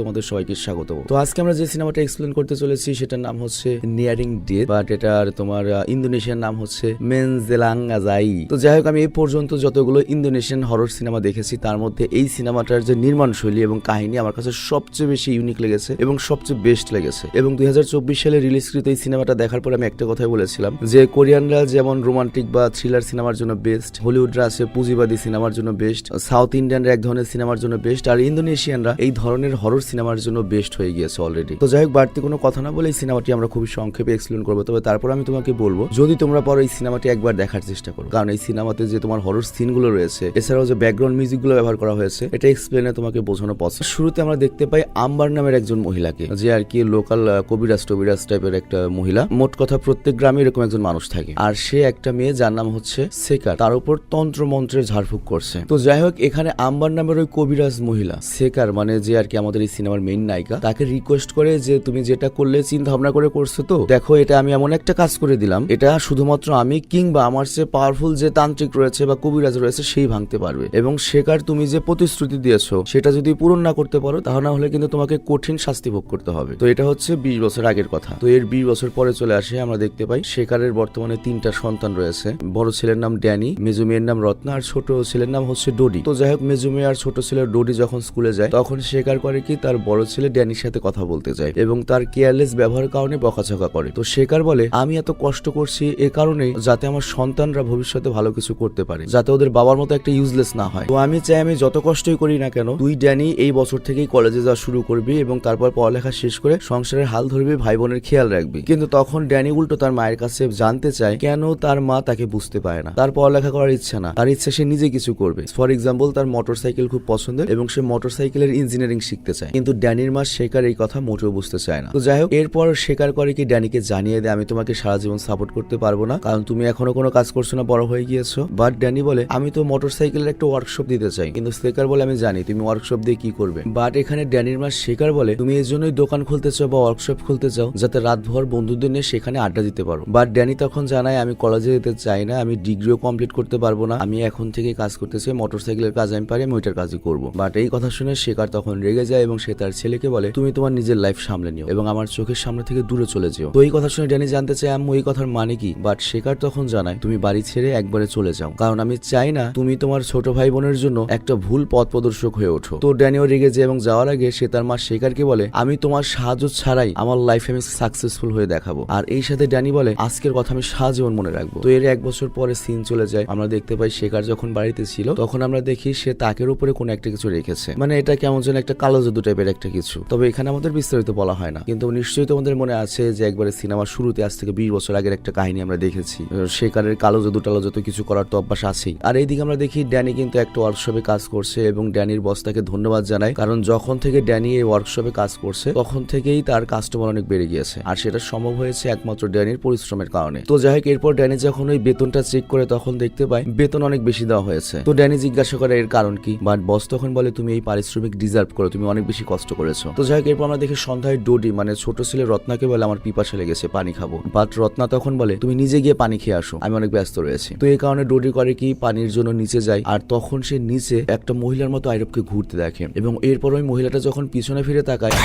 তোমাদের সবাইকে স্বাগত। তো আজকে আমরা যে সিনেমাটা এক্সপ্লেন করতে চলেছি, সেটার নাম হচ্ছে নিয়ারিং ডেথ বাট এটার তোমার ইন্দোনেশিয়ার নাম হচ্ছে মেনজেলাঙ্গাজাই তো যাই হোক, আমি এই পর্যন্ত যতগুলো ইন্দোনেশিয়ান হরর সিনেমা দেখেছি, তার মধ্যে এই সিনেমাটার যে নির্মাণ শৈলী এবং কাহিনী আমার কাছে সবচেয়ে বেশি ইউনিক লেগেছে এবং সবচেয়ে বেস্ট লেগেছে। এবং দুই হাজার চব্বিশ সালে রিলিজকৃত এই সিনেমাটা দেখার পর আমি একটা কথাই বলেছিলাম, যে কোরিয়ানরা যেমন রোমান্টিক বা থ্রিলার সিনেমার জন্য বেস্ট হলিউডরা আছে পুঁজিবাদী সিনেমার জন্য বেস্ট সাউথ ইন্ডিয়ানরা এক ধরনের সিনেমার জন্য বেস্ট আর ইন্দোনেশিয়ানরা এই ধরনের হরর সিনেমার জন্য বেস্ট হয়ে গিয়েছে অলরেডি তো যাই হোক, বাড়তি কোনো কথা না বলে এই সিনেমাটি আমরা খুবই সংক্ষেপে এক্সপ্লেন করব তবে তারপর আমি তোমাকে বলব, যদি তোমরা পারো এই সিনেমাটি একবার দেখার চেষ্টা করো। কারণ এই সিনেমাতে যে তোমার হরর সিনগুলো রয়েছে, এছাড়াও যে ব্যাকগ্রাউন্ড মিউজিকগুলো ব্যবহার করা হয়েছে, এটা এক্সপ্লেনে তোমাকে বোঝানো পছন্দ শুরুতে আমরা দেখতে পাই আম্বার নামের একজন মহিলাকে, যে আর কি লোকাল কবিরাজ টবিরাজ টাইপের একটা মহিলা। মোট কথা প্রত্যেক গ্রামে এরকম একজন মানুষ থাকে। আর সে একটা মেয়ে যার নাম হচ্ছে সেকার তার উপর তন্ত্র মন্ত্রের ঝাড়ফুঁক করছে। তো যাই হোক, এখানে আম্বার নামের ওই কবিরাজ মহিলা সেকার মানে যে আর কি আমাদের এই সিনেমার মেইন নায়িকা, তাকে রিকোয়েস্ট করে যে তুমি যেটা করলে চিন্তা ভাবনা করে করছ তো, দেখো এটা আমি এমন একটা কাজ করে দিলাম, এটা শুধুমাত্র আমি কিংবা আমার চেয়ে পাওয়ারফুল যে তান্ত্রিক রয়েছে বা কবিরাজ রয়েছে সেই ভাঙতে পারবে। এবং শেখার তুমি যে প্রতিশ্রুতি দিয়েছ, সেটা যদি পূরণ না করতে পারো, তাহলে হলে কিন্তু তোমাকে কঠিন শাস্তি ভোগ করতে হবে। তো এটা হচ্ছে বিশ বছর আগের কথা। তো এর বিশ বছর পরে চলে আসে, আমরা দেখতে পাই, শেখারের বর্তমানে তিনটা সন্তান রয়েছে। বড় ছেলের নাম ড্যানি, মেজু মেয়ের নাম রত্না, আর ছোট ছেলের নাম হচ্ছে ডোডি। তো যাই হোক, মেজু মেয়ে আর ছোট ছেলে ডোডি যখন স্কুলে যায়, তখন শেখার করে কি তার বড় ছেলে ড্যানির সাথে কথা বলতে যায় এবং তার কেয়ারলেস ব্যবহারের কারণে বকাঝকা করে। তো শেখার বলে, আমি এত কষ্ট করছি এ কারণেই যাতে আমার সন্তানরা ভবিষ্যতে ভালো কিছু করতে পারে, যাতে ওদের বাবার মতো একটা ইউজলেস না হয়। তো আমি চাই আমি যত কষ্টই করি না কেন, তুই ড্যানি এই বছর থেকেই কলেজে যাওয়া শুরু করবি এবং তারপর পড়ালেখা শেষ করে সংসারের হাল ধরবি ভাই বোনের খেয়াল রাখবি। কিন্তু তখন ড্যানি উল্টো তার মায়ের কাছে জানতে চায়, কেন তার মা তাকে বুঝতে পারে না? তার পড়ালেখা করার ইচ্ছা না। তার ইচ্ছা সে নিজে কিছু করবে। ফর এক্সাম্পল তার মোটর সাইকেল খুব পছন্দের এবং সে মোটর সাইকেলের ইঞ্জিনিয়ারিং শিখতে চায়। কিন্তু ড্যানির মা শেখার এই কথা মোটেও বুঝতে চায় না। তো যাই হোক, এরপর শেখার করে কি ড্যানিকে জানিয়ে দেয় আমি তোমাকে সারা জীবন সাপোর্ট করতে পারব না, কারণ তুমি এখনও কোনো কাজ করছ না, বড় হয়ে গিয়েছো। বাট ড্যানি বলে, আমি তো মোটর সাইকেলের একটা ওয়ার্কশপ দিতে চাই। কিন্তু শেখার বলে, আমি জানি, তুমি ওয়ার্কশপ দিয়ে কি করবে? বাট এখানে ড্যানির মা শেখার বলে, তুমি এই জন্যই দোকান খুলতে চাও বা ওয়ার্কশপ খুলতে চাও যাতে রাতভর বন্ধুদের নিয়ে সেখানে আড্ডা দিতে পারো। বাট ড্যানি তখন জানায়, আমি কলেজে যেতে চাই না, আমি ডিগ্রিও কমপ্লিট করতে পারব না, আমি এখন থেকে কাজ করতে চাই মোটর সাইকেলের কাজ আমি পারি, আমি ওইটার কাজই করব। বাট এই কথা শুনে শেখার তখন রেগে যায় এবং সে তার ছেলেকে বলে, তুমি তোমার নিজের লাইফ সামলে নিও এবং আমার চোখের সামনে থেকে দূরে চলে যেও। তো এই কথা শুনে ড্যানি জানতে চায়, আম্মু, এই কথার মানে কি? বাট শেখার তখন জানায়, তুমি বাড়ি ছেড়ে একবারে চলে যাও। কারণ আমি চাই না তুমি তোমার ছোট ভাই বোনের জন্য একটা ভুল পথ প্রদর্শক হয়ে ওঠো। তো ড্যানিও রেগে যায় এবং যাওয়ার আগে সে তার মা শেখারকে বলে, আমি তোমার সাহায্য ছাড়াই আমার লাইফে আমি সাকসেসফুল হয়ে দেখাবো। আর এই সাথে ড্যানি বলে, আজকের কথা আমি সাহায্যন মনে রাখব। তো এর এক বছর পরে সিন চলে যায়। আমরা দেখতে পাই শেখার যখন বাড়িতে ছিল, তখন আমরা দেখি সে তাকের উপরে কোনো একটা কিছু রেখেছে। মানে এটা কেমন যেন একটা কালো জাদু টাইপের একটা কিছু। তবে এখানে আমাদের বিস্তারিত বলা হয় না। কিন্তু নিশ্চয়ই তোমাদের মনে আছে যে একবারে সিনেমার শুরুতে আজ থেকে বিশ বছর আগের একটা কাহিনী আমরা দেখেছি। শেখারের কালো জাদু টালো জাদু কিছু করার তো অভ্যাস আছেই। আর এইদিকে আমরা দেখি ড্যানি কিন্তু একটা ওয়ার্কশপে কাজ করছে এবং ড্যানির বস তাকে ধন্যবাদ জানায়। কারণ যখন থেকে ড্যানি এই ওয়ার্কশপে কাজ করছে, তখন থেকেই তার কাস্টমার অনেক বেড়ে গিয়েছে। আর সেটা সম্ভব হয়েছে একমাত্র ড্যানির পরিশ্রমের কারণে। তো যাই হোক এরপর ড্যানি যখন ওই বেতনটা চেক করে তখন দেখতে পায় বেতন অনেক বেশি দেওয়া হয়েছে। তো ড্যানি জিজ্ঞাসা করে এর কারণ কি? বাট বস তখন বলে, তুমি এই পারিশ্রমিক ডিজার্ভ করো। তুমি অনেক বেশি কষ্ট করেছ? তো যাই হোক, এরপর আমরা দেখি সন্ধ্যায় ডোডি মানে ছোট ছেলে রত্নাকে বলে, আমার পিপাসা লেগেছে, পানি খাব। বাট রত্না তখন বলে, তুমি নিজে গিয়ে পানি খেয়ে আসো, আমি অনেক ব্যস্ত রয়েছি। তো এই কারণে ডোডি করে কি, পানির জন্য নিচে যায়, আর তখন সে নিচে একটা মহিলার মতো আইরবকে ঘুরতে দেখে। এবং এরপর ওই মহিলাটা যখন পিছনে ফিরে তাকায়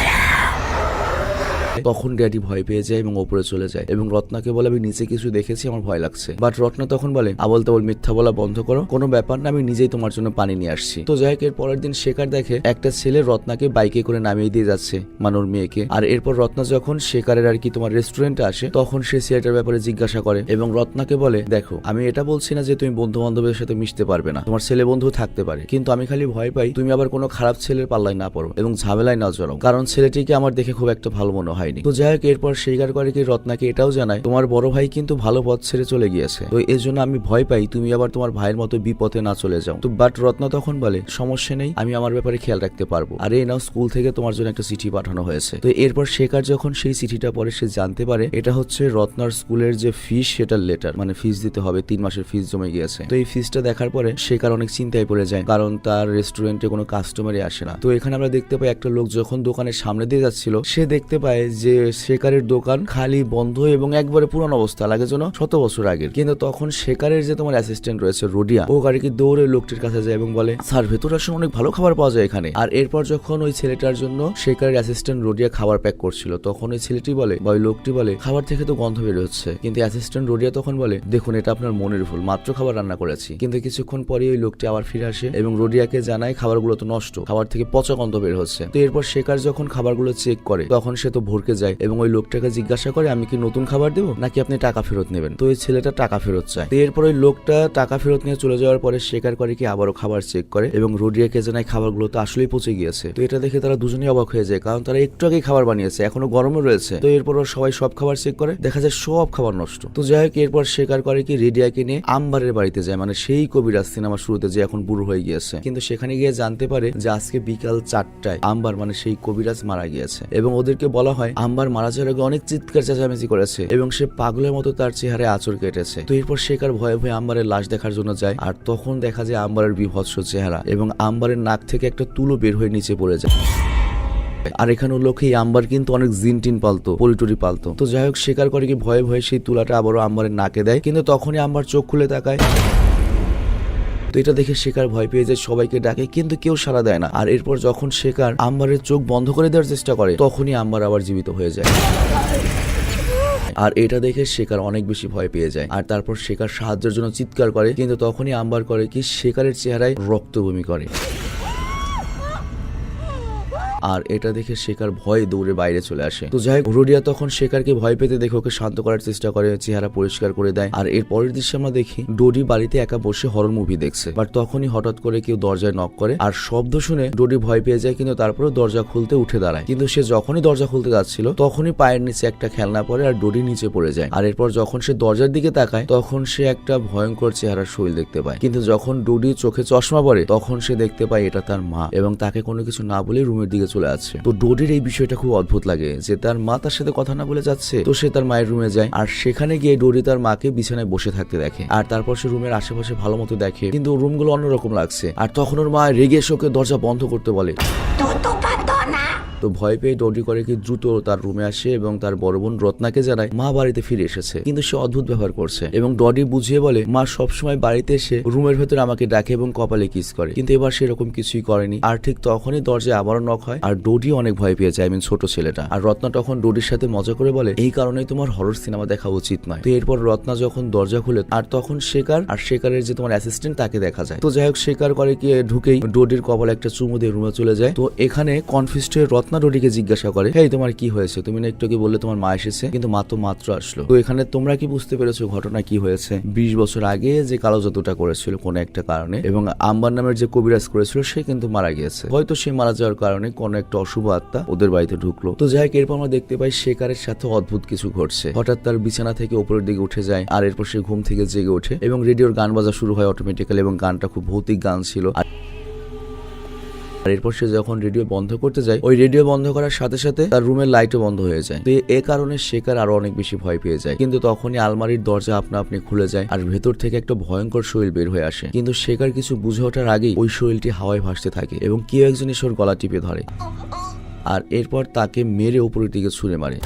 তখন ড্যাডি ভয় পেয়ে যায় এবং ওপরে চলে যায়। এবং রত্নাকে বলে, আমি নিচে কিছু দেখেছি, আমার ভয় লাগছে। বাট রত্না তখন বলে আবল তাবল মিথ্যা বলা বন্ধ করো। কোনো ব্যাপার না, আমি নিজেই তোমার জন্য পানি নিয়ে আসছি। তো যাই এর পরের দিন শেখার দেখে একটা ছেলে রত্নাকে বাইকে করে নামিয়ে দিয়ে যাচ্ছে মানুর মেয়েকে। আর এরপর রত্না যখন শেখারের আর কি তোমার রেস্টুরেন্টে আসে, তখন সে সিয়াটার ব্যাপারে জিজ্ঞাসা করে এবং রত্নাকে বলে, দেখো, আমি এটা বলছি না যে তুমি বন্ধু বান্ধবের সাথে মিশতে পারবে না। তোমার ছেলে বন্ধু থাকতে পারে। কিন্তু আমি খালি ভয় পাই, তুমি আবার কোনো খারাপ ছেলের পাল্লায় না পড়ো এবং ঝামেলায় না জড়ো কারণ ছেলেটিকে আমার দেখে খুব একটা ভালো মনে হয়নি। তো যাই হোক, এরপর স্বীকার করে কি রত্নাকে এটাও জানায়, তোমার বড় ভাই কিন্তু ভালো পথ ছেড়ে চলে গিয়েছে। তো এর জন্য আমি ভয় পাই, তুমি আবার তোমার ভাইয়ের মতো বিপথে না চলে যাও। তো বাট রত্না তখন বলে, সমস্যা নেই, আমি আমার ব্যাপারে খেয়াল রাখতে পারব। আর এই নাও, স্কুল থেকে তোমার জন্য একটা চিঠি পাঠানো হয়েছে। তো এরপর শেখার যখন সেই চিঠিটা পরে সে জানতে পারে, এটা হচ্ছে রত্নার স্কুলের যে ফিস সেটার লেটার মানে ফিস দিতে হবে, তিন মাসের ফিস জমে গিয়েছে। তো এই ফিসটা দেখার পরে শেখার অনেক চিন্তায় পড়ে যায়, কারণ তার রেস্টুরেন্টে কোনো কাস্টমারই আসে না। তো এখানে আমরা দেখতে পাই, একটা লোক যখন দোকানের সামনে দিয়ে যাচ্ছিল, সে দেখতে পায় যে শেকারের দোকান খালি বন্ধ এবং একবারে পুরান অবস্থা, লাগে যেন শত বছর আগের। কিন্তু তখন শেকারের যে তোমার অ্যাসিস্ট্যান্ট রয়েছে, রোডিয়া, ও গাড়িকে দৌড়ে লোকটির কাছে যায় এবং বলে, স্যার, ভেতরে আসলে অনেক ভালো খাবার পাওয়া যায় এখানে। আর এরপর যখন ওই ছেলেটার জন্য শেকারের অ্যাসিস্ট্যান্ট রোডিয়া খাবার প্যাক করছিল, তখন ওই ছেলেটি বলে, বা ওই লোকটি বলে, খাবার থেকে তো গন্ধ বের হচ্ছে। কিন্তু অ্যাসিস্ট্যান্ট রোডিয়া তখন বলে, দেখুন, এটা আপনার মনের ভুল, মাত্র খাবার রান্না করেছি। কিন্তু কিছুক্ষণ পরে ওই লোকটি আবার ফিরে আসে এবং রোডিয়াকে জানায়, খাবারগুলো তো নষ্ট, খাবার থেকে পচা গন্ধ বের হচ্ছে। তো এরপর শেকার যখন খাবারগুলো চেক করে, তখন সে তো ভরকে যায় এবং ওই লোকটাকে জিজ্ঞাসা করে, আমি কি নতুন খাবার দেবো নাকি আপনি টাকা ফেরত নেবেন? তো ওই ছেলেটা টাকা ফেরত চায়। তো এরপর ওই লোকটা টাকা ফেরত নিয়ে চলে যাওয়ার পরে স্বীকার করে কি আবারও খাবার চেক করে এবং রোডিয়াকে জানায় খাবারগুলো তো আসলেই পচে গিয়েছে। তো এটা দেখে তারা দুজনেই অবাক হয়ে যায়, কারণ তারা একটু আগেই খাবার বানিয়েছে, এখনও গরমে রয়েছে। তো এরপর সবাই সব খাবার চেক করে, দেখা যায় সব খাবার নষ্ট। তো যাই হোক, এরপর স্বীকার করে কি রেডিয়াকে নিয়ে আম্বারের বাড়িতে যায় মানে সেই কবিরাজ সিনেমা শুরুতে যে এখন বুড়ো হয়ে গিয়েছে। কিন্তু সেখানে গিয়ে জানতে পারে যে আজকে বিকাল চারটায় আম্বার মানে সেই কবিরাজ মারা গিয়েছে। এবং ওদেরকে বলা হয় আম্বার মারা যাওয়ার আগে অনেক চিৎকার চেঁচামেচি করেছে এবং সে পাগলের মতো তার চেহারায় আঁচড় কেটেছে। তো এরপর শেখার ভয়ে ভয়ে আম্বারের লাশ দেখার জন্য যায় আর তখন দেখা যায় আম্বারের বিভৎস চেহারা এবং আম্বারের নাক থেকে একটা তুলো বের হয়ে নিচে পড়ে যায়। আর এখানে লোক আম্বার কিন্তু অনেক জিন টিন পালতো পরিটরি পালতো। তো যাই হোক স্বীকার করে কি ভয়ে ভয়ে সেই তুলাটা আবারও আম্বারের নাকে দেয়, কিন্তু তখনই আম্বার চোখ খুলে তাকায়। তো এটা দেখে শেখার ভয় পেয়ে যায়, সবাইকে ডাকে, কিন্তু কেউ সাড়া দেয় না। আর এরপর যখন শেখার আম্বারের চোখ বন্ধ করে দেওয়ার চেষ্টা করে, তখনই আম্বার আবার জীবিত হয়ে যায়। আর এটা দেখে শেখার অনেক বেশি ভয় পেয়ে যায়। আর তারপর শেখার সাহায্যের জন্য চিৎকার করে, কিন্তু তখনই আম্বার করে কি শেখারের চেহারায় রক্তভূমি করে। আর এটা দেখে শেখার ভয়ে দৌড়ে বাইরে চলে আসে। তো যাই হোক তখন শেখারকে ভয় পেতে দেখে ওকে শান্ত করার চেষ্টা করে, চেহারা পরিষ্কার করে দেয়। আর এর পরের দৃশ্যে আমরা দেখি, ডোডি বাড়িতে একা বসে হরর মুভি দেখছে। বাট তখনই হঠাৎ করে কেউ দরজায় নক করে, আর শব্দ শুনে ডোডি ভয় পেয়ে যায়, কিন্তু তারপরে দরজা খুলতে উঠে দাঁড়ায়। কিন্তু সে যখনই দরজা খুলতে যাচ্ছিল, তখনই পায়ের নিচে একটা খেলনা পড়ে আর ডোডি নিচে পড়ে যায়। আর এরপর যখন সে দরজার দিকে তাকায়, তখন সে একটা ভয়ঙ্কর চেহারার শৈল দেখতে পায়। কিন্তু যখন ডোডি চোখে চশমা পড়ে তখন সে দেখতে পায় এটা তার মা এবং তাকে কোনো কিছু না বলে রুমের দিকে চলে আসছে। তো ডোডের এই বিষয়টা খুব অদ্ভুত লাগে যে তার মা তার সাথে কথা না বলে যাচ্ছে, তো সে তার মায়ের রুমে যায় আর সেখানে গিয়ে ডোডি তার মাকে বিছানায় বসে থাকতে দেখে। আর তারপর সে রুমের আশেপাশে ভালো মতো দেখে, কিন্তু রুমগুলো অন্যরকম লাগছে। আর তখন ওর মা রেগে শোকে দরজা বন্ধ করতে বলে। তো ভয় পেয়ে ডোডি করে কি দ্রুত তার রুমে আসে এবং তার বড় বোন রত্নাকে জানায়, মা বাড়িতে ফিরে এসেছে। কিন্তু সে অদ্ভুত ব্যবহার করছে এবং ডডি বুঝিয়ে বলে, মা সবসময় বাড়িতে এসে রুমের ভেতরে আমাকে ডাকে এবং কপালে কিস করে। কিন্তু এবার সে সেরকম কিছুই করেনি। আর ঠিক তখনই দরজায় আবারও নক হয় আর ডোডি অনেক ভয় পেয়ে যায় ছোট ছেলেটা। আর রত্না তখন ডোডির সাথে মজা করে বলে, এই কারণেই তোমার হরর সিনেমা দেখা উচিত নয়। তো এরপর রত্না যখন দরজা খুলে, আর তখন শেখার আর শেখারের যে তোমার অ্যাসিস্ট্যান্ট তাকে দেখা যায়। তো যাই হোক, শেখার করে কি ঢুকেই ডোডির কপালে একটা চুমু দিয়ে রুমে চলে যায়। তো এখানে কনফিউজড হয়ে রত্না ডোডিকে জিজ্ঞাসা করে, হেই, তোমার কি হয়েছে? তুমি না একটু আগে বললে তোমার মা এসেছে, কিন্তু মা তো মাত্র আসলো। তো এখানে তোমরা কি বুঝতে পেরেছ ঘটনা কি হয়েছে? বিশ বছর আগে যে কালো জাদুটা করেছিল কোনো একটা কারণে, এবং আম্বার নামের যে কবিরাজ করেছিল, সে কিন্তু মারা গিয়েছে। হয়তো সে মারা যাওয়ার কারণে কোনো একটা অশুভ আত্মা ওদের বাড়িতে ঢুকলো। তো যাই হোক, এরপর আমরা দেখতে পাই শেকারের সাথে অদ্ভুত কিছু ঘটছে। হঠাৎ তার বিছানা থেকে উপরের দিকে উঠে যায়, আর এরপর সে ঘুম থেকে জেগে ওঠে, এবং রেডিওর গান বাজা শুরু হয় অটোমেটিক্যালি এবং গানটা খুব ভৌতিক গান ছিল। আর আর এরপর সে যখন রেডিও বন্ধ করতে যায়, ওই রেডিও বন্ধ করার সাথে সাথে তার রুমের লাইটও বন্ধ হয়ে যায়। তো এ কারণে শেখার আরও অনেক বেশি ভয় পেয়ে যায়। কিন্তু তখনই আলমারির দরজা আপনা আপনি খুলে যায় আর ভেতর থেকে একটা ভয়ঙ্কর শৈল বের হয়ে আসে। কিন্তু শেখার কিছু বুঝে ওঠার আগেই ওই শৈলটি হাওয়ায় ভাসতে থাকে এবং কেউ একজন ঈশ্বর গলা টিপে ধরে। আর এরপর তাকে মেরে উপরের দিকে ছুঁড়ে মারে।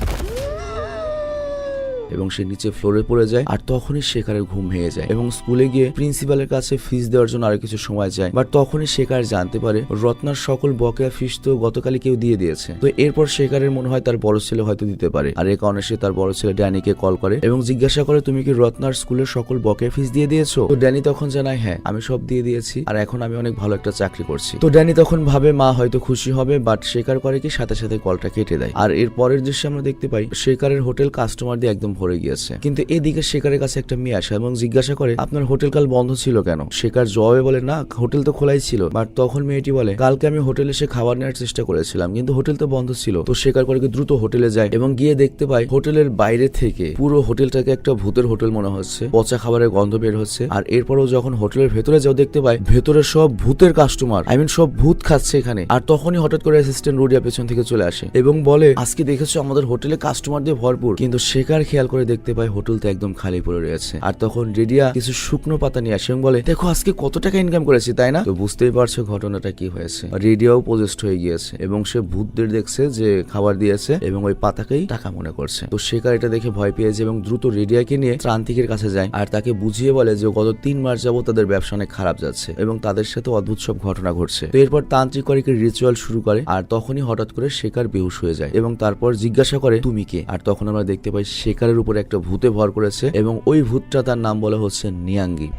এবং সে নিচে ফ্লোরে পড়ে যায় আর তখনই শেখারের ঘুম ভেঙে যায় এবং স্কুলে গিয়ে প্রিন্সিপালের কাছে ফিস দেওয়ার জন্য আরও কিছু সময় যায়। বাট তখনই শেখার জানতে পারে, রত্নার সকল বকেয়া ফিস তো গতকালই কেউ দিয়ে দিয়েছে। তো এরপর শেখারের মনে হয় তার বড় ছেলে হয়তো দিতে পারে। আর এই কারণে সে তার বড় ছেলে ড্যানিকে কল করে এবং জিজ্ঞাসা করে, তুমি কি রত্নার স্কুলের সকল বকেয়া ফিস দিয়ে দিয়েছ? তো ড্যানি তখন জানায় হ্যাঁ আমি সব দিয়ে দিয়েছি আর এখন আমি অনেক ভালো একটা চাকরি করছি। তো ড্যানি তখন ভাবে, মা হয়তো খুশি হবে বাট শেখার করে কি সাথে সাথে কলটা কেটে দেয়। আর এর পরের দৃশ্যে আমরা দেখতে পাই, শেখারের হোটেল কাস্টমার দিয়ে একদম ভরে গিয়েছে। কিন্তু এদিকে শেখারের কাছে একটা মেয়ে আসে এবং জিজ্ঞাসা করে, আপনার হোটেল কাল বন্ধ ছিল কেন? শেখার জবাবে বলে, না, হোটেল তো খোলাই ছিল। বাট তখন মেয়েটি বলে, কালকে আমি হোটেলে এসে খাবার নেওয়ার চেষ্টা করেছিলাম, কিন্তু হোটেল তো বন্ধ ছিল। তো শেখার করে দ্রুত হোটেলে যায় এবং গিয়ে দেখতে পাই হোটেলের বাইরে থেকে পুরো হোটেলটাকে একটা ভূতের হোটেল মনে হচ্ছে। পচা খাবারের গন্ধ বের হচ্ছে আর এরপরও যখন হোটেলের ভেতরে যাও দেখতে পাই ভেতরে সব ভূতের কাস্টমার আই মিন সব ভূত খাচ্ছে এখানে। আর তখনই হঠাৎ করে অ্যাসিস্ট্যান্ট রোডিয়া পেছন থেকে চলে আসে এবং বলে, আজকে দেখেছ আমাদের হোটেলে কাস্টমার দিয়ে ভরপুর। কিন্তু শেখার খেয়াল করে দেখতে পায় হোটেলটা একদম খালি পড়ে রয়েছে। আর তখন রেডিয়া কিছু শুকনো পাতা নিয়ে আসে এবং বলে, দেখো, আজকে কত টাকা ইনকাম করেছি, তাই না? তো বুঝতেই পারছ ঘটনাটা কি হয়েছে। রেডিয়াও পজেস্ট হয়ে গিয়েছে এবং সে ভূতদের দেখছে যে খাবার দিয়েছে এবং ওই পাতাকেই টাকা মনে করছে। তো শেখার এটা দেখে ভয় পেয়েছে এবং দ্রুত রেডিয়াকে নিয়ে ত্রান্তিকের কাছে যায় আর তাকে বুঝিয়ে বলে যে গত তিন মাস যাবত তাদের ব্যবসা অনেক খারাপ যাচ্ছে এবং তাদের সাথে অদ্ভুত সব ঘটনা ঘটছে। তো এরপর তান্ত্রিক করিকের রিচুয়াল শুরু করে আর তখনই হঠাৎ করে শেখার বেহুশ হয়ে যায় এবং তারপর জিজ্ঞাসা করে, তুমি কে? আর তখন আমরা দেখতে পাই শেখারের উপরে একটা ভূতে ভর করেছে এবং ওই ভূতটা তার নাম বলা হচ্ছে নিয়াঙ্গি।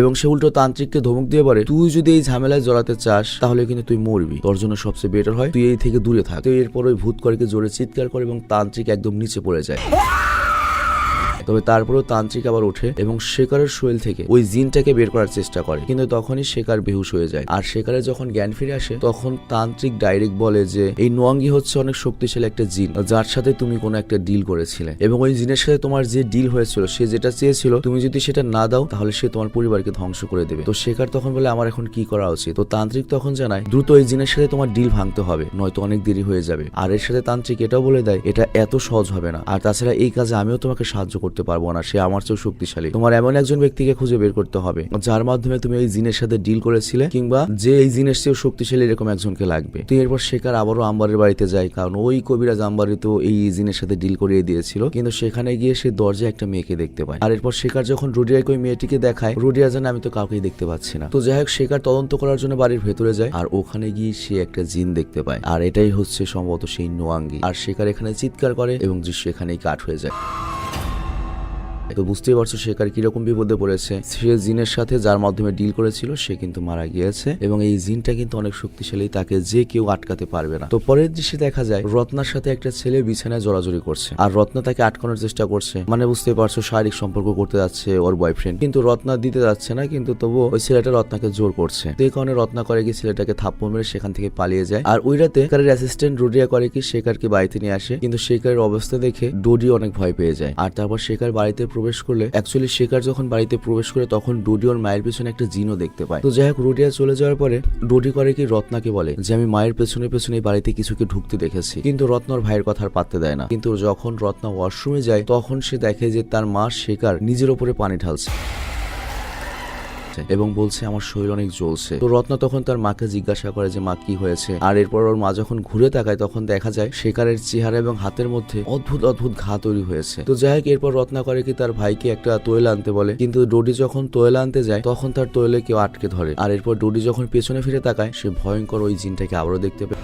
এবং সে উল্টো তান্ত্রিককে ধমক দিয়ে পারে তুই যদি এই ঝামেলায় জড়াতে চাস, তাহলে কিন্তু তুই মরবি। তোর জন্য সবচেয়ে বেটার হয়, তুই এই থেকে দূরে থাক। তুই এরপর ওই ভূত করিকে জোরে চিৎকার করে এবং তান্ত্রিক একদম নিচে পড়ে যায়। তবে তারপরেও তান্ত্রিক আবার ওঠে এবং শেখারের শরীর থেকে ওই জিনটাকে বের করার চেষ্টা করে। কিন্তু তখনই শেখার বেহুশ হয়ে যায়। আর শেখারের যখন জ্ঞান ফিরে আসে, তখন তান্ত্রিক ডাইরেক্ট বলে যে, এই নোয়াঙ্গি হচ্ছে অনেক শক্তিশালী একটা জিন, যার সাথে তুমি কোনো একটা ডিল করেছিলে। এবং ওই জিনের সাথে তোমার যে ডিল হয়েছিল, সে যেটা চেয়েছিল, তুমি যদি সেটা না দাও, তাহলে সে তোমার পরিবারকে ধ্বংস করে দেবে। তো শেখার তখন বলে, আমার এখন কি করা উচিত? তো তান্ত্রিক তখন জানায়, দ্রুত ওই জিনের সাথে তোমার ডিল ভাঙতে হবে, নয়তো অনেক দেরি হয়ে যাবে। আর এর সাথে তান্ত্রিক এটাও বলে দেয়, এটা এত সহজ হবে না। আর তাছাড়া এই কাজে আমিও তোমাকে সাহায্য করতে পারব না, সে আমার চেয়েও শক্তিশালী। তোমার এমন একজন ব্যক্তিকে খুঁজে বের করতে হবে, যার মাধ্যমে তুমি এই জিনের সাথে ডিল করেছিলে, কিংবা যে এই জিনের চেয়েও শক্তিশালী এরকম একজনকে লাগবে। তো এরপর শেখার আবারও আম্বারের বাড়িতে যায় কারণ ওই কবিরাজ আম্বারি তো এই জিনের সাথে ডিল করিয়ে দিয়েছিল। কিন্তু সেখানে গিয়ে সে দরজায় একটা মেয়েকে দেখতে পায়। আর এরপর শেখার যখন রুডিয়াকে ওই মেয়েটিকে দেখায়, রুডিয়া জানে আমি তো কাউকেই দেখতে পাচ্ছি না। তো যাই হোক, শেখার তদন্ত করার জন্য বাড়ির ভেতরে যায়, আর ওখানে গিয়ে সে একটা জিন দেখতে পায়। আর এটাই হচ্ছে সম্ভবত সেই নোয়াঙ্গি। আর শেখার এখানে চিৎকার করে এবং দৃশ্য এখানেই কাট হয়ে যায়। তো বুঝতেই পারছ শেখার কীরকম বিপদে পড়েছে। সে জিনের সাথে যার মাধ্যমে ডিল করেছিল, সে কিন্তু মারা গিয়েছে এবং এই জিনটা কিন্তু অনেক শক্তিশালী, তাকে যে কেউ আটকাতে পারবে না। তো পরের দৃশ্যে দেখা যায়, রত্নার সাথে একটা ছেলে বিছানায় জড়াজড়ি করছে আর রত্না তাকে আটকানোর চেষ্টা করছে। মানে বুঝতে পারছ, শারীরিক সম্পর্ক করতে যাচ্ছে ওর বয়ফ্রেন্ড কিন্তু রত্না দিতে যাচ্ছে না, কিন্তু তবুও ওই ছেলেটা রত্নাকে জোর করছে। তো এই কারণে রত্না করে কি ছেলেটাকে থাপ্পড় মেরে সেখান থেকে পালিয়ে যায়। আর ওই রাতে শেখারের অ্যাসিস্ট্যান্ট রোডিয়া করে কি শেখারকে বাড়িতে নিয়ে আসে, কিন্তু শেখারের অবস্থা দেখে ডোডি অনেক ভয় পেয়ে যায়। আর তারপর শেখার বাড়িতে প্রবেশ করলে অ্যাকচুয়ালি শেখার যখন বাড়িতে প্রবেশ করে তখন ডোডি ওর মায়ের পেছনে একটা জিনও দেখতে পায়। তো যাই হোক রোডিয়া চলে যাওয়ার পরে ডোডি করে কি রত্নাকে বলে যে, আমি মায়ের পেছনে পেছনে বাড়িতে কিছুকে ঢুকতে দেখেছি। কিন্তু রত্নর ভাইয়ের কথা পাত্তে দেয় না। কিন্তু যখন রত্না ওয়াশরুমে যায়, তখন সে দেখে যে তার মা শেখার নিজের ওপরে পানি ঢালছে। এবং বলছে আমার শরীর অনেক জ্বলছে। তো রত্ন তখন তার মাকে জিজ্ঞাসা করে যে মা কি হয়েছে? আর এরপর ওর মা যখন ঘুরে তাকায় তখন দেখা যায় শেখারের চেহারা এবং হাতের মধ্যে অদ্ভুত অদ্ভুত ঘা তৈরি হয়েছে। তো যাই হোক এরপর রত্না করে কি তার ভাইকে একটা তৈল আনতে বলে। কিন্তু ডোডি যখন তৈল আনতে যায় তখন তার তৈলে কেউ আটকে ধরে। আর এরপর ডোডি যখন পেছনে ফিরে তাকায় সে ভয়ঙ্কর ওই জিনটাকে আবারও দেখতে পায়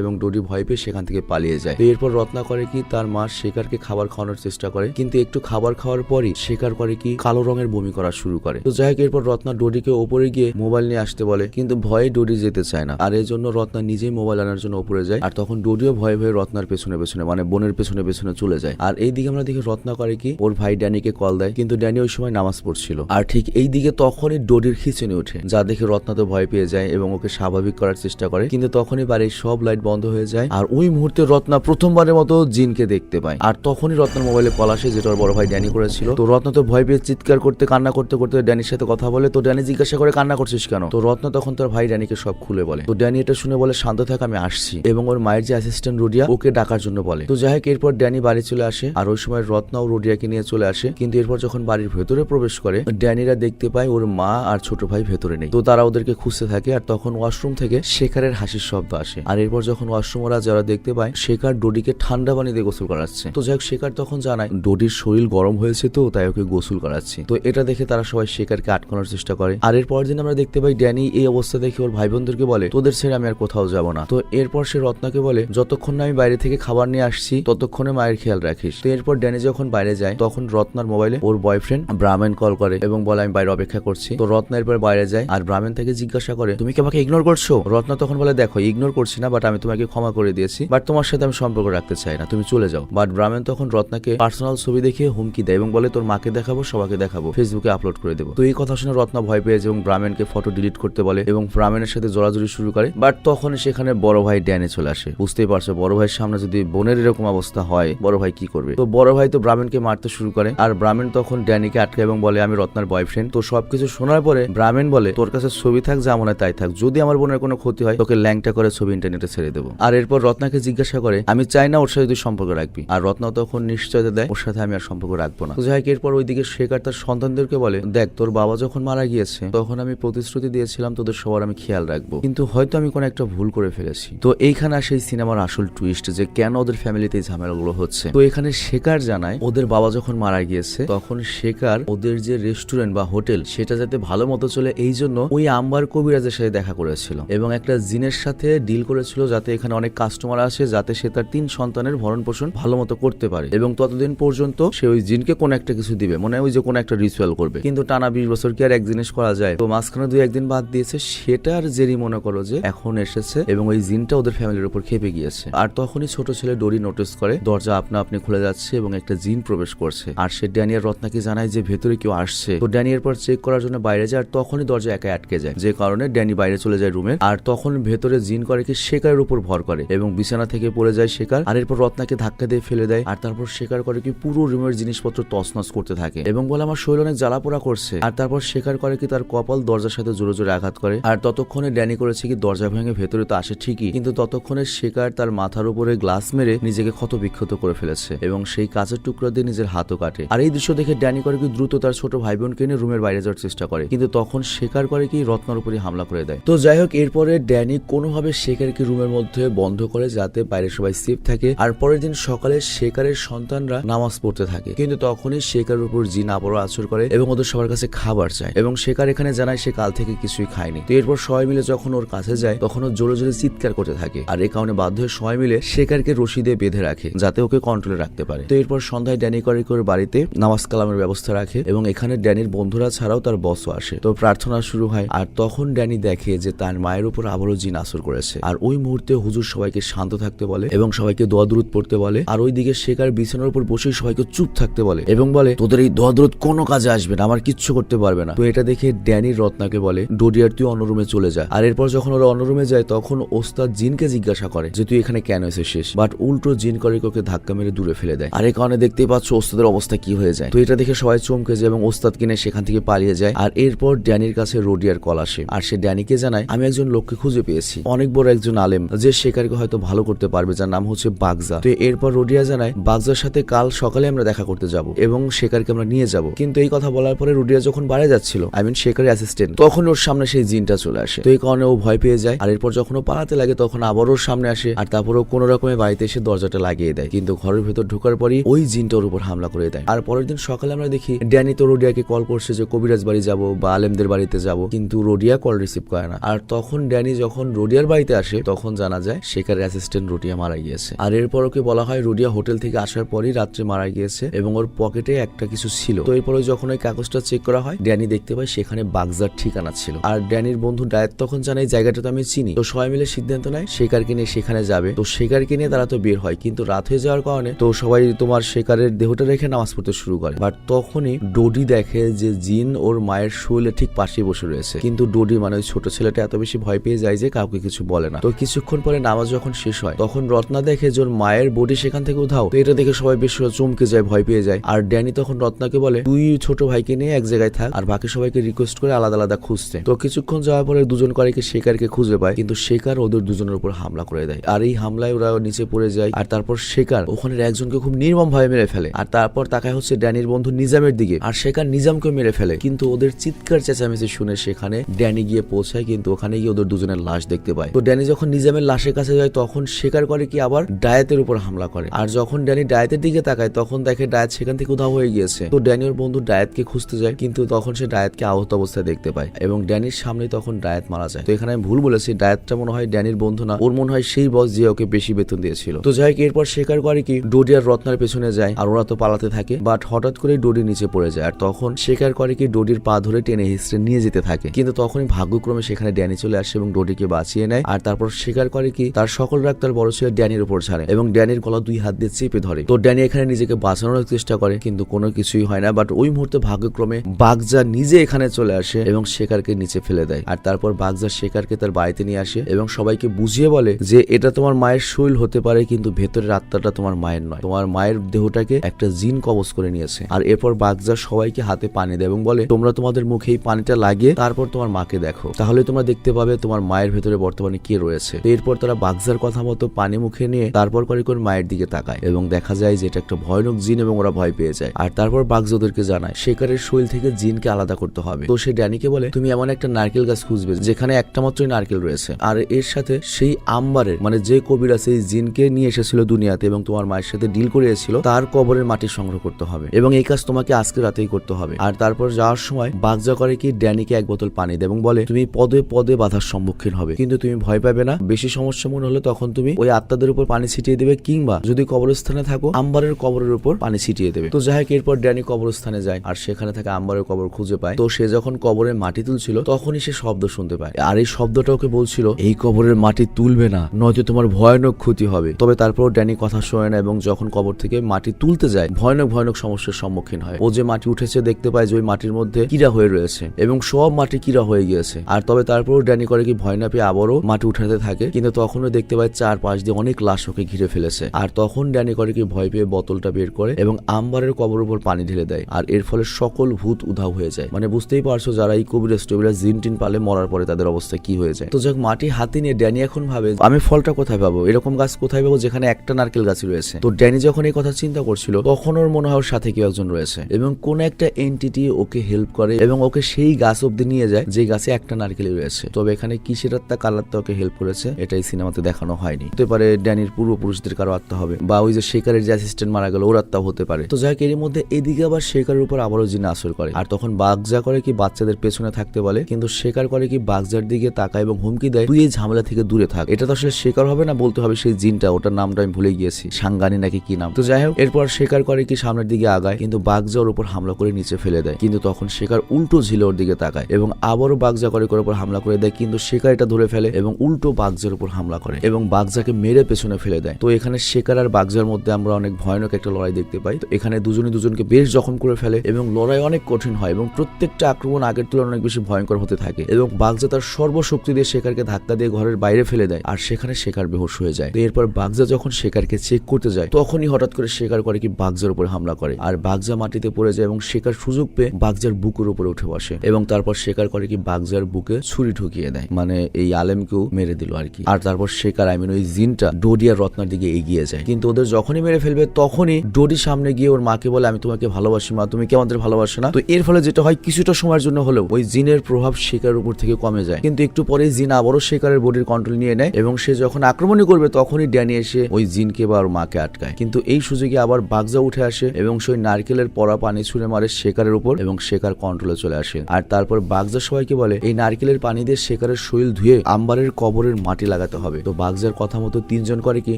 এবং ডোডি ভয় পেয়ে সেখান থেকে পালিয়ে যায়। এরপর রত্না করে কি তার মা শেখারকে খাবার খাওয়ানোর চেষ্টা করে, কিন্তু একটু খাবার খাওয়ার পরই শেখার করে কি কালো রঙের বমি করা শুরু করে। তো যাই হোক, এরপর রত্না ডোডিকে ওপরে গিয়ে মোবাইল নিয়ে আসতে বলে, কিন্তু ভয়ে ডোডি যেতে চায় না। আর এই জন্য রত্না নিজেই মোবাইল আনার জন্য ওপরে যায়, আর তখন ডোডিও ভয়ে ভয়ে রত্নার পেছনে পেছনে মানে বোনের পেছনে পেছনে চলে যায়। আর এই দিকে আমরা দেখি রত্না করে কি ওর ভাই ড্যানিকে কল দেয়, কিন্তু ড্যানি ওই সময় নামাজ পড়ছিল। আর ঠিক এই দিকে তখনই ডোডির খিচুনি ওঠে, যা দেখে রত্না তো ভয় পেয়ে যায় এবং ওকে স্বাভাবিক করার চেষ্টা করে, কিন্তু তখনই বাড়ির সব লাইট বন্ধ হয়ে যায়। আর ওই মুহূর্তে রত্না প্রথমবারের মতো জিনকে দেখতে পায়। আর তখনই রত্নার মোবাইলে কল আসে, যেটা ওর বড় ভাই ড্যানি করেছিল। তো রত্না তো ভয় পেয়ে চিৎকার করতে, কান্না করতে করতে ড্যানির সাথে কথা বলে, তো ড্যানি জিজ্ঞাসা করে কান্না করছিস কেন? তো রত্না তখন তার ভাই ড্যানিকে সব খুলে বলে। তো ড্যানি এটা শুনে বলে, শান্ত থাক, আমি আসছি। এবং ওর মায়ের যে অ্যাসিস্ট্যান্ট রোডিয়া, ওকে ডাকার জন্য বলে। তো যাই হোক, এরপর ড্যানি বাড়ি চলে আসে। আর ওই সময় রত্না ও রোডিয়াকে নিয়ে চলে আসে। কিন্তু এরপর যখন বাড়ির ভেতরে প্রবেশ করে, ড্যানিরা দেখতে পায় ওর মা আর ছোট ভাই ভেতরে নেই। তো তারা ওদেরকে খুঁজতে থাকে, আর তখন ওয়াশরুম থেকে শেখারের হাসির শব্দ আসে। আর এরপর যখন ওয়াশরুম ওরা যারা দেখতে পায়, শেখার ডোডিকে ঠান্ডা পানি দিয়ে গোসল করাচ্ছে। তো যাই হোক, শেখার তখন জানায়, ডোডির শরীর গরম হয়েছে তো, তাই ওকে গোসল করাচ্ছি। তো এটা দেখে তারা সবাই শেখারকে আটকানোর চেষ্টা করে। আর এর পরের দিন আমরা দেখতে পাই, ড্যানি এই অবস্থা দেখে ওর ভাই বোনদেরকে বলে, তোদের ছেড়ে আমি আর কোথাও যাব না। তো এরপর সে রত্নাকে বলে, যতক্ষণ না আমি বাইরে থেকে খাবার নিয়ে আসছি, ততক্ষণে মায়ের খেয়াল রাখিস। তো এরপর ড্যানি যখন বাইরে যায়, তখন রত্নার মোবাইলে ওর বয়ফ্রেন্ড ব্রাহ্মণ কল করে এবং বলে, আমি বাইরে অপেক্ষা করছি। তো রত্না এরপর বাইরে যায় আর ব্রাহ্মণ থেকে জিজ্ঞাসা করে, তুমি কি আমাকে ইগনোর করছ? রত্না তখন বলে, দেখো ইগনোর করছি না বাট আমি তোমাকে ক্ষমা করে দিয়েছি বাট তোমার সাথে আমি সম্পর্ক রাখতে চাই না, তুমি চলে যাও। বাট ব্রাহ্মণ তখন রত্নাকে পার্সোনাল ছবি দেখিয়ে হুমকি দেয় এবং বলে, তোর মাকে দেখাবো সবাইকে দেখাবো ফেসবুকে আপলোড করে দেবো। তো এই কথা শুনে রত্না ভয় পেয়েছে এবং ব্রাহ্মণকে ফটো ডিলিট করতে বলে এবং ব্রাহ্মণের সাথে জোরাজুরি শুরু করে। বাট তখন সেখানে বড় ভাই ড্যানে চলে আসে। বুঝতেই পারছ, বড় ভাইয়ের সামনে যদি বোনের এরকম অবস্থা হয়, বড় ভাই কি করবে? তো বড় ভাই তো ব্রাহ্মণকে মারতে শুরু করে, আর ব্রাহ্মণ তখন ড্যানিকে আটকে এবং বলে, আমি রত্নার বয়ফ্রেন্ড তো সবকিছু শোনার পরে ব্রাহ্মণ বলে, তোর কাছে ছবি থাক, যা মনে তাই থাক। যদি আমার বোনের কোনো ক্ষতি হয়, তোকে ল্যাংটা করে ছবি ইন্টারনেটে ছেড়ে করে দেবো। আর এরপর রত্নাকে জিজ্ঞাসা করে আমি চাই না ওর সাথে তুই সম্পর্ক রাখবি। আর রত্না তখন নিশ্চয়তা দেয় ওর সাথে আমি আর সম্পর্ক রাখব না। তো যাই হোক, এরপর ওইদিকে শেখার তার সন্তানদেরকে বলে দেখ তোর বাবা যখন মারা গিয়েছে তখন আমি প্রতিশ্রুতি দিয়েছিলাম তোদের সবার আমি খেয়াল রাখব। কিন্তু হয়তো আমি কোনো একটা ভুল করে ফেলেছি। তো এইখানে আসে এই সিনেমার আসল টুইস্ট যে কেন ওদের ফ্যামিলিতে এই ঝামেলাগুলো হচ্ছে। তো এখানে শেখার জানায় ওদের বাবা যখন মারা গিয়েছে তখন শেখার ওদের যে রেস্টুরেন্ট বা হোটেল সেটা যাতে ভালো মতো চলে এই জন্য ওই আম্বার কবিরাজের সাথে দেখা করেছিল এবং একটা জিনের সাথে ডিল করেছিল যাতে এখানে অনেক কাস্টমার আসে, যাতে সে তার তিন সন্তানের ভরণ পোষণ ভালো মতো করতে পারে। এবং ততদিন পর্যন্ত সে ওই জিনকে কোন একটা কিছু দিবে, মনে হয় ওই যে কোন একটা রিচুয়াল করবে। কিন্তু টানা বিশ বছর কি আর এক জিনিস করা যায়? তো মাঝখানে দুই একদিন বাদ দিয়েছে সেটার জেরি মনে করো যে এখন এসেছে এবং ওই জিনটা ওদের ফ্যামিলির উপর খেপে গিয়েছে। আর তখনই ছোট ছেলে ডোরি নোটিস করে, দরজা আপনা আপনি খুলে যাচ্ছে এবং একটা জিন প্রবেশ করছে। আর সে ড্যানিয়ার রত্নাকে জানায় যে ভেতরে কেউ আসছে। তো ড্যানিয়ার পর চেক করার জন্য বাইরে যায়, আর তখনই দরজা একা আটকে যায়। যে কারণে ড্যানি বাইরে চলে যায় রুমে আর তখন ভেতরে জিন করে কি শেকারের উপর ভর করে এবং বিছানা থেকে পড়ে যায় শেখার আর এরপর রত্নাকে ধাক্কা দিয়ে ফেলে দেয় আর তারপর শেকার করে কি পুরো রুমের জিনিসপত্র তছনছ করতে থাকে। এবং বলে, আমার শরীর অনেক জ্বালা পোড়া করছে। আর তারপর শেখার করে কি তার কপাল দরজার সাথে জোরে জোরে আঘাত করে। আর ততক্ষণে ড্যানি করেছে কি দরজা ভেঙে ভেতরে তো আসে ঠিকই। কিন্তু ততক্ষণে শেকার তার মাথার উপরে গ্লাস মেরে নিজেকে ক্ষত বিক্ষত করে ফেলেছে এবং সেই কাঁচের টুকরা দিয়ে নিজের হাতও কাটে। আর এই দৃশ্য দেখে ড্যানি করে কি দ্রুত তার ছোট ভাই বোনকে নিয়ে রুমের বাইরে যাওয়ার চেষ্টা করে। কিন্তু তখন শেখার করে কি রত্নার উপরে হামলা করে দেয়। তো যাই হোক, এরপরে ড্যানি কোনোভাবে শেখারকে রুমের মধ্যে বন্ধ করে যাতে বাইরে সবাই সেফ থাকে। আর পরের দিন সকালে শেখারের সন্তানরা নামাজ পড়তে থাকে। কিন্তু তখনই শেখারের উপর জিন আবারও আছর করে এবং ওদের সবার কাছে খাবার চায়। এবং শেখার এখানে জানায় সে কাল থেকে কিছুই খায়নি। তো এরপর সবাই মিলে যখন ওর কাছে যায়, তখন ও জোরে জোরে চিৎকার করতে থাকে। আর এ কারণে বাধ্য হয়ে সবাই মিলে শেখারকে রশি দিয়ে বেঁধে রাখে, যাতে ওকে কন্ট্রোলে রাখতে পারে। তো এরপর সন্ধ্যায় ড্যানি করে করে বাড়িতে নামাজ কালামের ব্যবস্থা রাখে এবং এখানে ড্যানির বন্ধুরা ছাড়াও তার বসও আসে। তো প্রার্থনা শুরু হয়। আর তখন ড্যানি দেখে যে তার মায়ের উপর আবারও জিন আসর করেছে। আর ওই মুহূর্তে হুজুর সবাইকে শান্ত থাকতে বলে এবং সবাইকে দোয়া দূরত পড়তে বলে। আর ওইদিকে শেখার বিছানার উপর বসে সবাইকে চুপ থাকতে বলে এবং বলে, তোদের এই দোয়া দূরত কোনো কাজে আসবে না, আমার কিচ্ছু করতে পারবে না। তো এটা দেখে ড্যানি রত্নাকে বলে, ডোডিয়ার, তুই অন্য রুমে চলে যা। আর এরপর যখন ওরা অন্য রুমে যায়, তখন ওস্তাদ জিনকে জিজ্ঞাসা করে যে, তুই এখানে কেন এসেছিস? বাট উল্টো জিন করে ওকে ধাক্কা মেরে দূরে ফেলে দেয়। আর এই কারণে দেখতেই পাচ্ছ ওস্তাদের অবস্থা কি হয়ে যায়। তো এটা দেখে সবাই চমকে যায় এবং ওস্তাদ কিনে সেখান থেকে পালিয়ে যায়। আর এরপর ড্যানির কাছে রোডিয়ার কল আসে। আর সে ড্যানিকে জানায়, আমি একজন লোককে খুঁজে পেয়েছি। অনেক বড় একজন আলেম। যে শেখারকে হয়তো ভালো করতে পারবে, যার নাম হচ্ছে বাগজা। তো এরপর রোডিয়া জানায়, বাগজার সাথে কাল সকালে আমরা দেখা করতে যাব এবং শেখারকে আমরা নিয়ে যাব। কিন্তু এই কথা বলার পরে রোডিয়া যখন বাইরে যাচ্ছিল আই মিন শেখারের অ্যাসিস্ট্যান্ট তখন ওর সামনে সেই জিনটা চলে আসে। তো এই কারণে ও ভয় পেয়ে যায়। আর এরপর যখন ও পালাতে লাগে, তখন আবার ওর সামনে আসে আর তারপর ও কোনো রকমে বাড়িতে এসে দরজাটা লাগিয়ে দেয়। কিন্তু ঘরের ভেতর ঢোকার পরই ওই জিনটা ওর উপর হামলা করে দেয়। আর পরের দিন সকালে আমরা দেখি, ড্যানি তো রোডিয়াকে কল করছে যে, কবিরাজ বাড়ি যাব বা আলেমদের বাড়িতে যাব। কিন্তু রোডিয়া কল রিসিভ করে না। আর তখন ড্যানি যখন রোডিয়ার বাড়িতে আসে, তখন জানা যায় শেখারের অ্যাসিস্ট্যান্ট রোডিয়া মারা গিয়েছে। আর এরপর ওকে বলা হয় রোডিয়া হোটেল থেকে আসার পরই রাত্রে মারা গিয়েছে এবং ওর পকেটে একটা কিছু ছিল। তো এরপরে যখন ওই কাগজটা চেক করা হয়, ড্যানি দেখতে পায় সেখানে বাগজার ঠিকানা ছিল। আর ড্যানির বন্ধু ডায়ের তখন জানাই জায়গাটা তো আমি চিনি। তো সবাই মিলে সিদ্ধান্ত নেয় শেখারকে নিয়ে সেখানে যাবে। তো শেখারকে নিয়ে তারা তো বের হয়, কিন্তু রাত হয়ে যাওয়ার কারণে তো সবাই তোমার শেখারের দেহটা রেখে নামাজ পড়তে শুরু করে। বাট তখনই ডোডি দেখে যে জিন ওর মায়ের শুলে ঠিক পাশে বসে রয়েছে। কিন্তু ডোডি মানে ওই ছোট ছেলেটা এত বেশি ভয় পেয়ে যায় যে কাউকে কিছু বলে না। তো কিছুক্ষণ পরে নামাজ যখন শেষ হয়, তখন রত্না দেখে যে ওর মায়ের বডি সেখান থেকে উধাও। এটা দেখে সবাই বেশ চমকে যায়, ভয় পেয়ে যায়। আর ড্যানি তখন রত্নাকে বলে, তুই ছোট ভাইকে নিয়ে এক জায়গায় থাক আর বাকি সবাইকে রিকোয়েস্ট করে আলাদা আলাদা খুঁজতে। তো কিছুক্ষণ যাওয়ার পরে দুজন করে কি শেখারকে খুঁজে পায়, কিন্তু শেখার ওদের দুজনের উপর হামলা করে দেয়। আর এই হামলায় ওরা নিচে পড়ে যায়, আর তারপর শেখার ওখানের একজনকে খুব নির্মম ভাবে মেরে ফেলে। আর তারপর তাকায় হচ্ছে ড্যানির বন্ধু নিজামের দিকে, আর শেখার নিজামকে মেরে ফেলে। কিন্তু ওদের চিৎকার চেঁচামেচি শুনে সেখানে ড্যানি গিয়ে পৌঁছায়, কিন্তু ওখানে গিয়ে ওদের দুজনের লাশ দেখতে পায়। তো ড্যানি যখন নিজামের লাশের কাছে যায়, তখন স্বীকার করে কি আবার ডায়েতের উপর হামলা করে। আর যখন ড্যানি ডায়েতের দিকে তাকায়, তখন দেখে ডায়েত সেখান থেকে উধাও হয়ে গিয়েছে। তো ড্যানি ওর বন্ধু ডায়েতকে খুঁজতে যায়, কিন্তু তখন সে ডায়েতকে আহত অবস্থায় দেখতে পায় এবং ড্যানির সামনে তখন ডায়েত মারা যায়। তো এখানে আমি ভুল বলেছি, ডায়েতটা মনে হয় ড্যানির বন্ধু না, ওর মনে হয় সেই বস যে ওকে বেশি বেতন দিয়েছিল। তো যাই হোক, এরপর স্বীকার করে কি ডোডি আর রত্নার পেছনে যায় আর ওরা তো পালাতে থাকে, বাট হঠাৎ করে ডোডি নিচে পড়ে যায়। আর তখন স্বীকার করে কি ডোডির পা ধরে টেনে হিস্ট্রে নিয়ে যেতে থাকে। কিন্তু তখনই ভাগ্যক্রমে সেখানে ড্যানি চলে আসে এবং ডোডিকে বাঁচিয়ে নেয়। আর তারপর স্বীকার করে কি, তার সকল রাগ তার বড় ছেলে ড্যানির উপর ছাড়ে এবং ড্যানির গলা দুই হাত দিয়ে চেপে ধরে। তো ড্যানি এখানে নিজেকে বাঁচানোর চেষ্টা করে, কিন্তু কোনো কিছুই হয় না। বাট ওই মুহূর্তে ভাগ্যক্রমে বাগজা নিজে এখানে চলে আসে এবং শেখারকে নিচে ফেলে দেয়। আর তারপর বাগজা শেখারকে তার বাড়িতে নিয়ে আসে এবং সবাইকে বুঝিয়ে বলে যে, এটা তোমার মায়ের শৈল হতে পারে, কিন্তু ভেতরের আত্মাটা তোমার মায়ের নয়। তোমার মায়ের দেহটাকে একটা জিন কবজ করে নিয়েছে। আর এরপর বাগজা সবাইকে হাতে পানি দেয় এবং বলে, তোমরা তোমাদের মুখে এই পানিটা লাগিয়ে তারপর তোমার মাকে দেখো। তাহলে তোমরা দেখতে পাবে তোমার মায়ের ভেতরে বর্তমানে কে রয়েছে। এরপর তারা বাগজার কথা মতো পানি মুখে নিয়ে তারপর করে করে মায়ের দিকে তাকায় এবং দেখা যায় যে এটা একটা ভয়ানক জিন এবং ওরা ভয় পেয়ে যায়। আর তারপর বাগজ ওদেরকে জানায় শেকারের শৈল থেকে জিনকে আলাদা করতে হবে। তো সে ড্যানিকে বলে, তুমি এমন একটা নারকেল গাছ খুঁজবে, যেখানে একটা মাত্রই নারকেল রয়েছে। আর এর সাথে সেই আম্বারের মানে যে কবিরা সেই জিনকে নিয়ে এসেছিল দুনিয়াতে এবং তোমার মায়ের সাথে ডিল করে এসেছিল তার কবরের মাটি সংগ্রহ করতে হবে এবং এই কাজ তোমাকে আজকে রাতেই করতে হবে। আর তারপর যাওয়ার সময় বাগজা করে কি ড্যানিকে এক বোতল পানি দেয় এবং বলে, তুমি পদে পদে বাধার সম্মুখীন হবে, কিন্তু তুমি ভয় পাবে না। বেশি সমস্যা মনে হলে তখন তুমি ওই আত্মাদের উপর পানি ছিটিয়ে দেবে কিংবা যদি কবরস্থানে থাকো, আম্বারের কবরের উপর পানি ছিটিয়ে দেবে। তো যাই এরপর ড্যানি কবরস্থানে যায় আর সেখানে থাকা আম্বারের কবর খুঁজে পায়। তো সে যখন কবরের মাটি তুলছিল, তখনই সে শব্দ শুনতে পায়। আর এই শব্দটা ওকে বলছিল, এই কবরের মাটি তুলবে না, নয়তো তোমার ভয়ানক ক্ষতি হবে। তবে তারপর ড্যানি কথা শোনে না এবং যখন কবর থেকে মাটি তুলতে যায়, ভয়ানক ভয়ানক সমস্যার সম্মুখীন হয়। ও যে মাটি উঠেছে, দেখতে পায় যে ওই মাটির মধ্যে কিরা হয়ে রয়েছে এবং সব মাটি কিরা হয়ে গিয়েছে। আর তবে তারপর ড্যানি করে কি, ভয় না পেয়ে আবারও মাটি উঠাতে থাকে। কিন্তু তখনও দেখতে পায় চার পাশ দিয়ে অনেক লাশ ওকে ঘিরে ফেলেছে। আর তখন ড্যানি করে কি ভয় পেয়ে বোতলটা বের করে এবং আম্বারের কবর উপর পানি ঢেলে দেয়। আর এর ফলে সকল ভূত উধাও হয়ে যায়। মানে বুঝতেই পারছ যারা এই কবিরাজ টবিরাজ জিন টিন পালে মরার পরে তাদের অবস্থা কি হয়ে যায়। তো যাক, মাটি হাতে নিয়ে ড্যানি এখন ভাবে, আমি ফলটা কোথায় পাবো? এরকম গাছ কোথায় পাবো যেখানে একটা নারকেল গাছ রয়েছে? তো ড্যানি যখন এই কথা চিন্তা করছিল, তখন ওর মনে হয় সাথে কেউ একজন রয়েছে। এবং কোন একটা এন্টিটি ওকে হেল্প করে এবং ওকে সেই গাছ অব্দি নিয়ে যায়, যে গাছে একটা নারকেলই রয়েছে। তবে এখানে কিসের আত্মা, কার আত্মা ওকে হেল্প করেছে? এটাই সিনেমাতে দেখানো হয়নি। হতে পারে ড্যানির পূর্বপুরুষদের কারও আত্মা হবে বা ওই যে শেখারের যে অ্যাসিস্ট্যান্ট মারা গেল ওর আত্মা হতে পারে। তো যাই হোক, এর মধ্যে এদিকে আবার শেখারের উপর আবারও জিন আসর করে। আর তখন বাগজা করে কি বাচ্চাদের পেছনে থাকতে বলে কিন্তু শেখার করে কি বাগজার দিকে তাকায় এবং হুমকি দেয় তুই এই ঝামেলা থেকে দূরে থাক। এটা তো আসলে শেখার হবে না বলতে হবে সেই জিনটা ওটার নামটা আমি ভুলে গিয়েছি। সাঙ্গানি নাকি কি নাম? তো যাই হোক এরপর শেখার করে কি সামনের দিকে আগায় কিন্তু বাগজা ওর উপর হামলা করে নিচে ফেলে দেয়। কিন্তু তখন শেখার উল্টো ঝিলে ওর দিকে তাকায় এবং আবারও বাগজা করে ওপর হামলা করে দেয় কিন্তু শেখার এটা ধরে ফেলে এবং উল্টো বাগজার উপর হামলা করে এবং বাগজাকে মেরে পেছনে ফেলে দেয়। তো এখানে শেখার আর বাগজার মধ্যে আমরা অনেক ভয়ানক একটা লড়াই দেখতে পাই। তো এখানে দুজনে দুজনকে বেশ জখম করে ফেলে এবং লড়াই অনেক কঠিন হয় এবং প্রত্যেকটা আক্রমণ আগের তুলনায় অনেক বেশি ভয়ঙ্কর হতে থাকে এবং বাগজা তার সর্বশক্তি দিয়ে শেখারকে ধাক্কা দিয়ে ঘরের বাইরে ফেলে দেয় আর সেখানে শেখার বেহোশ হয়ে যায়। তো এরপর বাগজা যখন শেখারকে চেক করতে যায়, তখনই হঠাৎ করে শেখার করে কি বাগজার উপর হামলা করে আর বাগজা মাটিতে পড়ে যায় এবং শেখার সুযোগ পেয়ে বাগজার বুকের উপরে উঠে বসে এবং তারপর শেখার করে কি বাগজার বুকে ছুরি ঢুকিয়ে দেয়। মানে এই আলেমকেও মেরে দিল আর কি। আর তারপর শেখার আই মিন ওই জিনটা ডোডি আর রত্নার দিকে এগিয়ে যায়। কিন্তু ওদের যখনই মেরে ফেলবে, তখনই ডোডি সামনে গিয়ে ওর মাকে বলে, আমি তোমাকে ভালোবাসি মা, তুমি কি আমাদের ভালোবাসো না। তো এর ফলে যেটা হয়, কিছুটা সময়ের জন্য হলেও ওই জিনের প্রভাব শেখার উপর থেকে কমে যায়। কিন্তু একটু পরে জিন আবারও শেখারের বডির কন্ট্রোল নিয়ে নেয় এবং সে যখন আক্রমণই করবে, তখনই ড্যানি এসে ওই জিনকে বা ওর মাকে আটকায়। কিন্তু এই সুযোগে আবার বাগজা উঠে আসে এবং সেই নারকেলের পরা পানি ছুঁড়ে মারে শেখারের উপর এবং শেখার কন্ট্রোলে চলে আসে। আর তারপর বাগজা সবাইকে বলে, এই নারকেলের পানি দিয়ে শেখারের শৈল ধুয়ে আম্বারের কবরের মাটি লাগাতে হবে। তো বাগজার কথা মতো তিনজন করে কি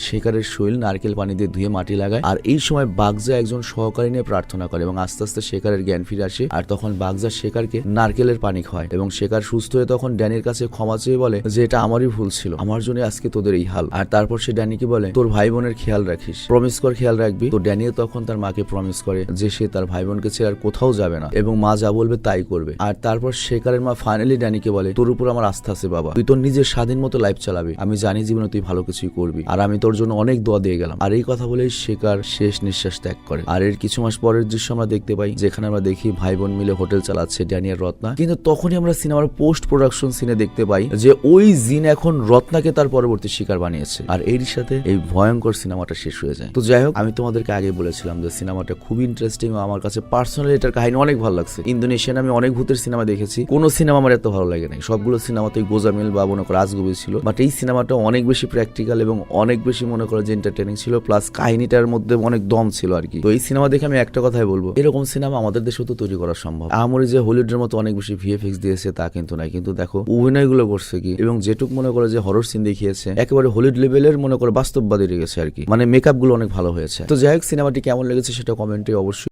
শেখারের শৈল নারকেল পানি দিয়ে ধুয়ে মাটি লাগায়। আর এই সময় বাগজা একজন সহকারী নিয়ে প্রার্থনা করে এবং আস্তে আস্তে শেখারের জ্ঞান ফিরে আসে আর তখন বাগজা শেখারকে নারকেলের পানি খাওয়ায় এবং শেখার সুস্থ হয়ে তখন ড্যানির কাছে ক্ষমা চেয়ে বলে যে, এটা আমারই ভুল ছিল। আমার জন্য আজকে তোদের এই হাল। আর তারপর সে ড্যানিকে বলে, তোর ভাই বোনের খেয়াল রাখিস। প্রমিস কর খেয়াল রাখবি। তো ড্যানিও তখন তার মাকে প্রমিস করে যে, সে তার ভাই বোনকে ছেড়ে আর কোথাও যাবে না এবং মা যা বলবে তাই করবে। আর তারপর শেখারের মা ফাইনালি ড্যানিকে বলে, তোর উপর আমার আস্থা আছে বাবা। তুই তোর নিজের স্বাধীন মতো লাইফ চালাবি আমি জানি জীবনে তুই ভালো কিছুই করবি। আর আমি তোর জন্য অনেক দোয়া দিয়ে গেলাম। আর এই কথা বলেই শেখার শেষ নিঃশ্বাস ত্যাগ করে। আর এর কিছু মাস পরের দৃশ্য আমরা দেখতে পাই, যেখানে আমরা দেখি ভাই বোন মিলে হোটেল চালাচ্ছে ড্যানিয়ার রত্না। কিন্তু তখনই আমরা সিনেমার পোস্ট প্রোডাকশন সিনে দেখতে পাই যে ওই জিন এখন রত্নাকে তার পরবর্তী শিকার বানিয়েছে। আর এর সাথে এই ভয়ঙ্কর সিনেমাটা শেষ হয়ে যায়। তো যাই হোক, আমি তোমাদেরকে আগে বলেছিলাম যে সিনেমাটা খুবই ইন্টারেস্টিং ও আমার কাছে পার্সোনালি এটার কাহিনী অনেক ভালো লাগছে। ইন্দোনেশিয়ান আমি অনেক ভূতের সিনেমা দেখেছি। কোনো সিনেমা আমার এত ভালো লাগে নাই। সবগুলো সিনেমাতেই গোজামিল বা মনে করো রাজগবি ছিল। বাট সিনেমাটা অনেক বেশি প্র্যাকটিক্যাল এবং অনেক বেশি মনে করো যে এন্টারটেনিং ছিল প্লাস কাহিনীটার মধ্যে অনেক দম ছিল আর কি। তো এই সিনেমা দেখে আমি একটা কথাই বলব, এরকম সিনেমা আমাদের দেশেও তো তৈরি করা সম্ভব। আমরি যে হলিউডের মতো অনেক বেশি ভিএফএক্স দিয়েছে তা কিন্তু নাই কিন্তু দেখো, অভিনয়গুলো করছে কি, এবং যেটুক মনে করো যে হরর সিন দেখিয়েছে, একেবারে হলিউড লেভেলের মনে করো বাস্তববাদী লেগেছে আর কি। মানে মেকআপগুলো অনেক ভালো হয়েছে। তো যাই হোক, সিনেমাটি কেমন লেগেছে সেটা কমেন্টে অবশ্যই